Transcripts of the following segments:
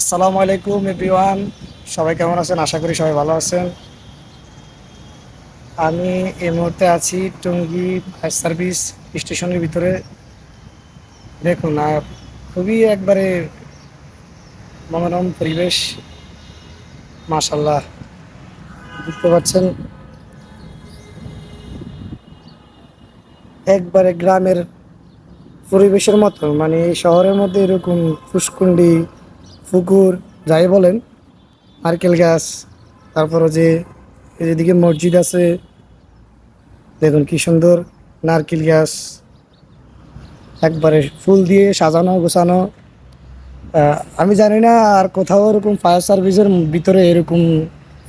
আসসালামু আলাইকুম এভরিওয়ান। সবাই কেমন আছেন? আশা করি সবাই ভালো আছেন। আমি এই মুহূর্তে আছি টঙ্গী ফায়ার সার্ভিস স্টেশনের ভিতরে। দেখুন খুবই একবারে মনোরম পরিবেশ। মাশাল্লাহ দেখতে পাচ্ছেন? একবারে গ্রামের পরিবেশের মতো মানে শহরের মধ্যে এরকম পুষ্কুন্ডি পুকুর, যাই বলেন, নারকেল গাছ, তারপরে যে, এই যেদিকে মসজিদ আছে, দেখুন কি সুন্দর নারকেল গাছ। একবারে ফুল দিয়ে সাজানো, গোছানো। আমি জানি না আর কোথাও এরকম ফায়ার সার্ভিসের ভিতরে এরকম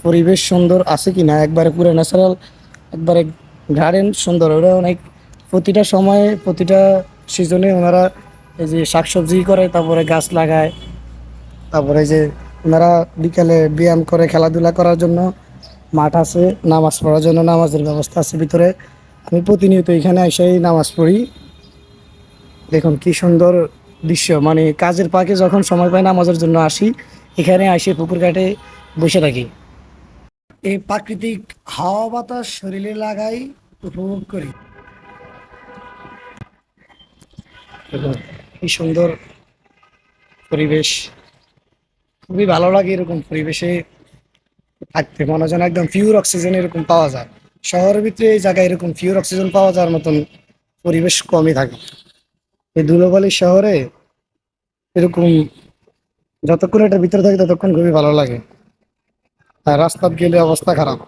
পরিবেশ সুন্দর আছে কি না। একবারে পুরো ন্যাচারাল একবারে গার্ডেন সুন্দর। ওরা অনেক, প্রতিটা সময়ে, প্রতিটা সিজনে ওনারা এই যে শাকসবজি করে, তারপরে গাছ লাগায়। তারপরে যে ওনারা বিকালে ব্যায়াম করে, খেলাধুলা করার জন্য মাঠ আছে, নামাজ পড়ার জন্য নামাজের ব্যবস্থা আছে ভিতরে। আমি প্রতিনিয়ত এখানে এসেই নামাজ পড়ি। দেখুন কি সুন্দর দৃশ্য। মানে কাজের পাকে যখন সময় পাই নামাজের জন্য আসি, এখানে আসে পুকুর ঘাটে বসে থাকি। এই প্রাকৃতিক হাওয়া বাতাস শরীরে লাগাই উপভোগ করি। কি সুন্দর পরিবেশ। খুবই ভালো লাগে এরকম পরিবেশে থাকতে। মনে যেন একদম পিওর অক্সিজেন এরকম পাওয়া যায়। শহরের ভিতরে এই জায়গায় এরকম পিওর অক্সিজেন পাওয়া যাওয়ার মতন পরিবেশ কমই থাকে। এই ধুলোবালি শহরে এরকম যতক্ষণ এটার ভিতরে থাকে ততক্ষণ খুবই ভালো লাগে। আর রাস্তার গেলে অবস্থা খারাপ।